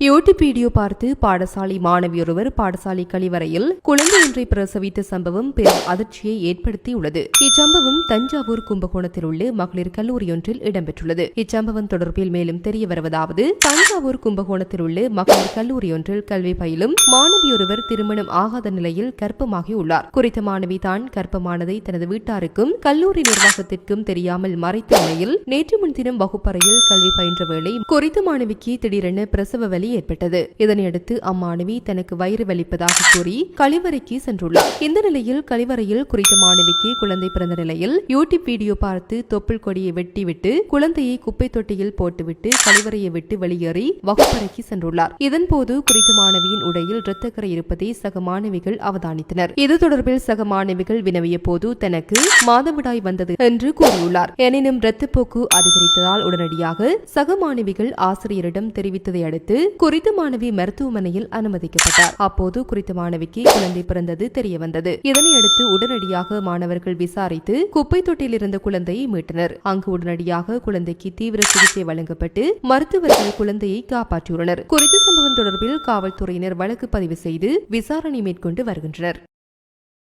YouTube video பார்த்து பாடசாலை மாணவியொருவர் பாடசாலை கழிவறையில் குழந்தை ஒன்றை பிரசவித்த சம்பவம் பெரும் அதிர்ச்சியை ஏற்படுத்தியுள்ளது. இச்சம்பவம் தஞ்சாவூர் கும்பகோணத்தில் உள்ள மகளிர் கல்லூரியொன்றில் இடம்பெற்றுள்ளது. இச்சம்பவம் தொடர்பில் மேலும் தெரிய வருவதாவது தஞ்சாவூர் கும்பகோணத்தில் உள்ள மகளிர் கல்லூரியொன்றில் கல்வி பயிலும் மாணவியொருவர் திருமணம் ஆகாத நிலையில் கர்ப்பமாகியுள்ளார். குறித்த மாணவி தான் கர்ப்பமானதை தனது வீட்டாருக்கும் கல்லூரி நிர்வாகத்திற்கும் தெரியாமல் மறைத்த நிலையில் நேற்று முன்தினம் வகுப்பறையில் கல்வி பயின்ற வேளை குறித்த மாணவிக்கு திடீரென பிரசவ வலி ஏற்பட்டது. இதனையடுத்து அம்மாணவி தனக்கு வயிறு வலிப்பதாக கூறி கழிவறைக்கு சென்றுள்ளார். இந்த நிலையில் கழிவறையில் குறித்த மாணவிக்கு குழந்தை பிறந்த நிலையில் யூடியூப் வீடியோ பார்த்து தொப்புள் கொடியை வெட்டிவிட்டு குழந்தையை குப்பை தொட்டியில் போட்டுவிட்டு கழிவறையை விட்டு வெளியேறி வகுப்பறைக்கு சென்றுள்ளார். இதன்போது குறித்த மாணவியின் உடையில் இரத்தக்கரை இருப்பதை சக மாணவிகள் அவதானித்தனர். இது தொடர்பில் சக மாணவிகள் வினவிய போது தனக்கு மாதவிடாய் வந்தது என்று கூறியுள்ளார். எனினும் இரத்தப்போக்கு அதிகரித்ததால் உடனடியாக சக மாணவிகள் ஆசிரியரிடம் தெரிவித்ததை அடுத்து குறித்த மாணவி மருத்துவமனையில் அனுமதிக்கப்பட்டார். அப்போது குறித்த மாணவிக்கு குழந்தை பிறந்தது தெரியவந்தது. இதனையடுத்து உடனடியாக மாணவர்கள் விசாரித்து குப்பை தொட்டியில் இருந்த குழந்தையை மீட்டனர். அங்கு உடனடியாக குழந்தைக்கு தீவிர சிகிச்சை வழங்கப்பட்டு மருத்துவர்கள் குழந்தையை காப்பாற்றியுள்ளனர். குறித்த சம்பவம் தொடர்பில் காவல்துறையினர் வழக்கு பதிவு செய்து விசாரணை மேற்கொண்டு வருகின்றனர்.